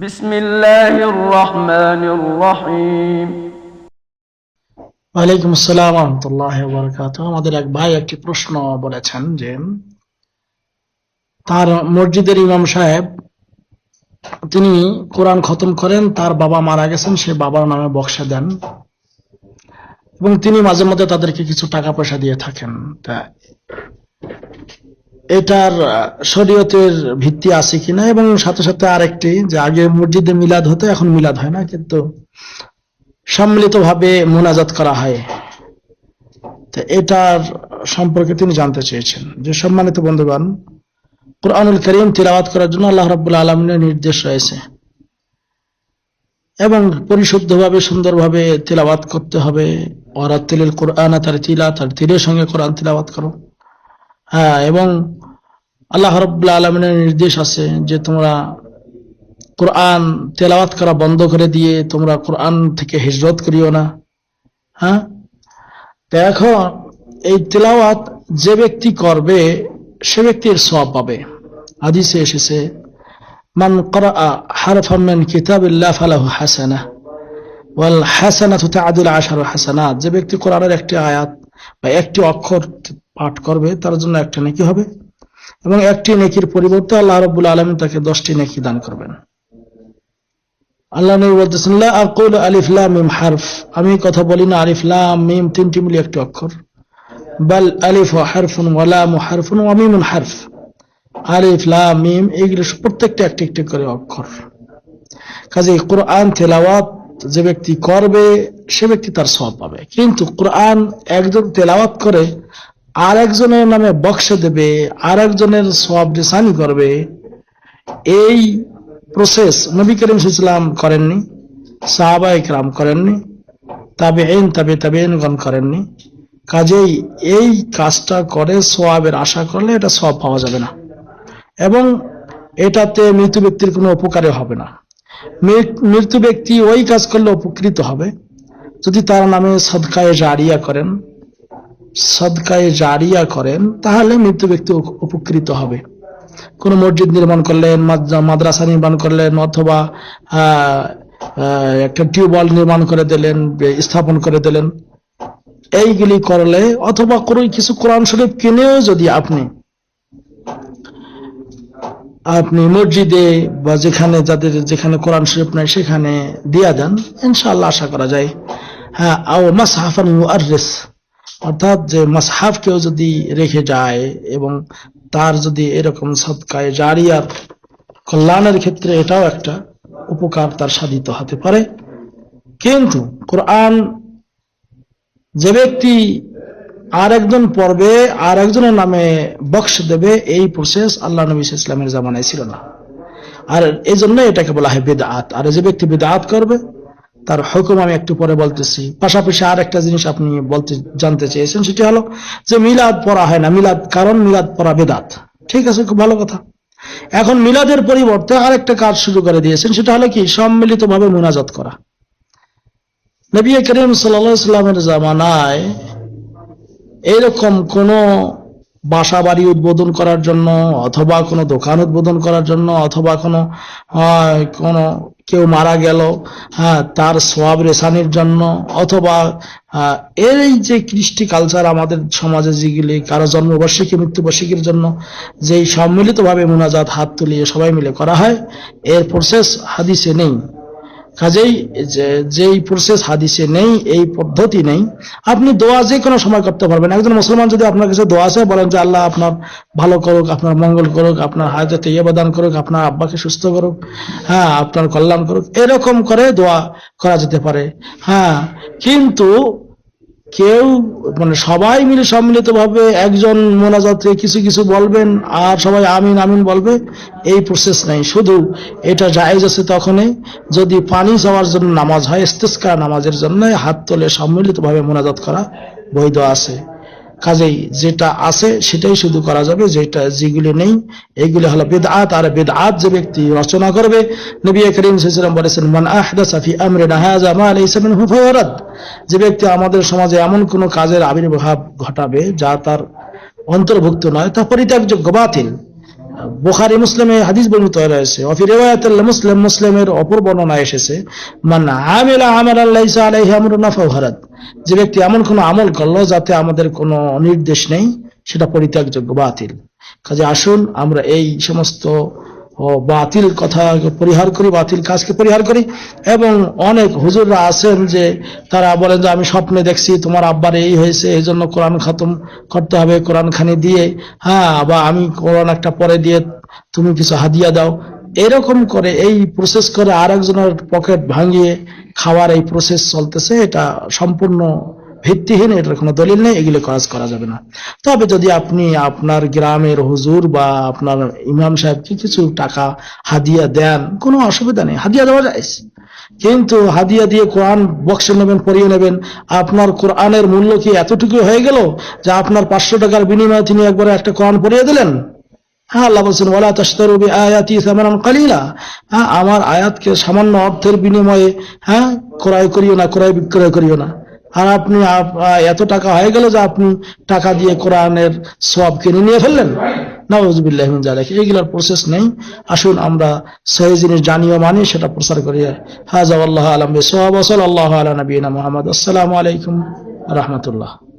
বিসমিল্লাহির রহমানির রহিম। ওয়ালাইকুম আসসালাম রহমতুল্লাহ বরকাত আমাদের এক ভাই একটি প্রশ্ন বলেছেন যে, তার মসজিদের ইমাম সাহেব, তিনি কোরআন খতম করেন, তার বাবা মারা গেছেন, সে বাবার নামে বক্সা দেন। এবং তিনি মাঝে মধ্যে তাদেরকে কিছু টাকা পয়সা দিয়ে থাকেন। তা এটার শরীয়তের ভিত্তি আছে কিনা? এবং সাথে সাথে আরেকটি, যে আগে মসজিদে মিলাদ হতো, এখন মিলাদ হয় না, কিন্তু সম্মিলিতভাবে মোনাজাত করা হয়। তো এটার সম্পর্কে তিনি জানতে চেয়েছেন। যে সম্মানিত বন্ধুগণ, কোরআনুল করিম তিলাওয়াত করার জন্য আল্লাহ রাব্বুল আলমিনের নির্দেশ রয়েছে। এবং পরিশুদ্ধভাবে, সুন্দরভাবে তিলাওয়াত করতে হবে। ওরাতিল কোরআন তার তিলা, তার তীরের সঙ্গে কোরআন তিলাওয়াত করো। হ্যাঁ এবং আল্লাহ রাব্বুল আলমিনের নির্দেশ আছে যে তোমরা কোরআন তেলাওয়াত করা বন্ধ করে দিয়ে তোমরা কোরআন থেকে হিজরত করিও না। হ্যাঁ? দেখো এই তেলাওয়াত যে ব্যক্তি করবে, সে ব্যক্তির সব পাবে। হাদিসে এসেছে, মান করা হারফাম মিন কিতাবিল্লাহ ফালাহু হাসানা ওয়াল হাসানাতু তা'দিলু আশারু হাসানাত। যে ব্যক্তি কোরআনের একটি আয়াত বা একটি অক্ষর পাঠ করবে, তার জন্য একটা নেকি হবে। এবং একটি নেকির পরিবর্তে আল্লাহ রাব্বুল আলামিন তাকে দশটি নেকি দান করবেন। আল্লাহ নবী বলতেছেন আকুল মিম হারফ। আমি কথা বলি না মিম তিনটি একটি অক্ষর। বাল আলিফ হারফুন ওয়া লাম হারফুন ওয়া মিমুন হারফ। মিম এগুলো প্রত্যেকটা একটি একটি করে অক্ষর। কাজে কোরআন তেলাওয়াত যে ব্যক্তি করবে, সে ব্যক্তি তার সব পাবে। কিন্তু কোরআন একজন তেলাওয়াত করে আর একজনের নামে বক্সে দেবে আর একজনের সব রিসানি করবে, এই প্রসেস নবী করিম ইসলাম করেননি, সাহাবা ইকরাম করেননি তাবে এন তাবে তাবে গণ করেননি। কাজেই এই কাজটা করে সোয়াবের আশা করলে এটা সব পাওয়া যাবে না। এবং এটাতে মৃত ব্যক্তির কোনো উপকারে হবে না। মৃত- মৃত্যু ব্যক্তি ওই কাজ করলে উপকৃত হবে। যদি তার নামে সদকায়ে জারিয়া করেন সদকায়ে জারিয়া করেন, তাহলে মৃত্যু ব্যক্তি উপকৃত হবে। কোন মসজিদ নির্মাণ করলেন মাদ্রাসা নির্মাণ করলেন, অথবা একটা টিউবওয়েল নির্মাণ করে দিলেন স্থাপন করে দিলেন। এইগুলি করলে, অথবা কোনো কিছু কোরআন শরীফ কিনেও যদি আপনি আপনি মসজিদে বা যেখানে যাদের, যেখানে কোরআন শরীফ নাই, সেখানে দিয়া দেন, ইনশাআল্লাহ আশা করা যায়। হ্যাঁ আও মাসহাফান মুআররিস। অর্থাৎ যে মাসহাফ কেউ যদি রেখে যায় এবং তার যদি এরকম সদকায় জারিয়ার কল্যাণের ক্ষেত্রে এটাও একটা উপকার তার সাধিত হতে পারে। কিন্তু কোরআন যে ব্যক্তি আর একজন পড়বে আর একজনের নামে বক্স দেবে, এই প্রসেস আল্লাহ নবী ইসলামের জামানায় ছিল না। আর এই জন্য এটাকে বলা হয় বেদাত আর যে ব্যক্তি বেদাত করবে তার হুকুম আমি একটু পরে বলতেছি। পাশাপাশি আর একটা জিনিস আপনি বলতে, জানতে চেয়েছেন, সেটি হলো যে মিলাদ পড়া হয় না। মিলাদ কারণ মিলাদ পড়া বেদাত। ঠিক আছে, খুব ভালো কথা। এখন মিলাদের পরিবর্তে আরেকটা কাজ শুরু করে দিয়েছেন, সেটা হলো কি? সম্মিলিতভাবে মোনাজাত করা। নবী করিম সাল্লামের জামানায় এইরকম কোনো বাসা বাড়ি উদ্বোধন করার জন্য, অথবা কোনো দোকান উদ্বোধন করার জন্য, অথবা কোনো কোনো কেউ মারা গেল হ্যাঁ তার সোয়াব রেসানির জন্য, অথবা এই যে কৃষ্টি কালচার আমাদের সমাজে যেগুলি, কারও জন্মবার্ষিকী, মৃত্যুবার্ষিকীর জন্য যেই সম্মিলিতভাবে মোনাজাত হাত তুলিয়ে সবাই মিলে করা হয়, এর প্রসেস হাদিসে নেই। কাজেই যেই প্রসেস হাদিসে নেই, এই পদ্ধতি নেই, আপনি দোয়া যে কোনো সময় করতে পারবেন। একজন মুসলমান যদি আপনার কাছে দোয়া আছে, বলেন যে, আল্লাহ আপনার ভালো করুক, আপনার মঙ্গল করুক, আপনার হাজতে ইয়েবাদান করুক, আপনার আব্বাকে সুস্থ করুক হ্যাঁ আপনার কল্যাণ করুক, এরকম করে দোয়া করা যেতে পারে। হ্যাঁ কিন্তু কেউ মানে সবাই মিলে সম্মিলিতভাবে একজন মোনাজাতে কিছু কিছু বলবেন আর সবাই আমিন আমিন বলবে, এই প্রসেস নাই। শুধু এটা জায়েজ আছে তখনই যদি পানি যাওয়ার জন্য নামাজ হয় স্তেজকা নামাজের জন্য হাত তোলে সম্মিলিতভাবে মোনাজাত করা বৈধ আছে। কাজেই যেটা আছে সেটাই শুধু করা যাবে, যেটা যেগুলি নেই, এগুলি হলো বেদ আত আর বেদ আত যে ব্যক্তি রচনা করবে, নবী করিম সাল্লাল্লাহু বলেছেন, মান আহদাসা ফি আমরিনা হাযা মা লাইসা যে ব্যক্তি আমাদের সমাজে এমন কোনো কাজের আবির্ভাব ঘটাবে যা তার অন্তর্ভুক্ত নয়, তা পরিত্যাগযোগ্য বাতিল। বুখারি, মুসলিমে হাদিস বর্ণিত রয়েছে। অফি রেওয়ায়াতুল মুসলিম, মুসলিমের অপর বর্ণনা এসেছে, মান আমিলা আমালান লাইসা আলাইহি আমরুনা ফাহুরাত যে ব্যক্তি এমন কোনো আমল করল যাতে আমাদের কোনো নির্দেশ নেই, সেটা পরিত্যাগযোগ্য বাতিল। কাজে আসুন, আমরা এই সমস্ত ও বাতিল কথা পরিহার করি, বাতিল কাজকে পরিহার করি। এবং অনেক হুজুররা আছেন যে তারা বলেন যে, আমি স্বপ্নে দেখছি তোমার আব্বার এই হয়েছে, এই জন্য কোরআন খতম করতে হবে, কোরআন খানি দিয়ে। হ্যাঁ বা আমি কোরআন একটা পরে দিয়ে তুমি কিছু হাদিয়া দাও। এরকম করে এই প্রসেস করে আর একজনের পকেট ভাঙিয়ে খাওয়ার এই প্রসেস চলতেছে। এটা সম্পূর্ণ ভিত্তিহীন, এটার কোনো দলিল নেই, এগুলো কাজ করা যাবে না। তবে যদি আপনি আপনার গ্রামের হুজুর বা আপনার ইমাম সাহেবকে কিছু টাকা হাদিয়া দেন, কোনো অসুবিধা নেই, হাদিয়া দেওয়া যায়। কিন্তু হাদিয়া দিয়ে কোরআন বক্সে নেবেন পরিয়ে নেবেন, আপনার কোরআনের মূল্য কি এতটুকু হয়ে গেল যে আপনার পাঁচশো টাকার বিনিময়ে তিনি একবারে একটা কোরআন পরিয়ে দিলেন? হ্যাঁ আল্লাহ বলছেন, ওয়ালা তাশতারু বিআয়াতি সামানান কালিলা। হ্যাঁ আমার আয়াতকে সামান্য অর্থের বিনিময়ে হ্যাঁ ক্রয় করিও না, ক্রয় বিক্রয় করিও না। আর আপনি এত টাকা হয়ে গেল যে আপনি টাকা দিয়ে কোরআনের সব কিনে নিয়ে ফেললেন। নওয়াজবিল্লাহ জালেক এইগুলোর প্রসেস নেই। আসুন আমরা সেই জিনিস জানিও মানি, সেটা প্রচার করি। হাজা আল্লাহ আলম সোহাব আল্লাহ আলা নবীনা মোহাম্মদ। আসসালামু আলাইকুম রহমতুল্লাহ।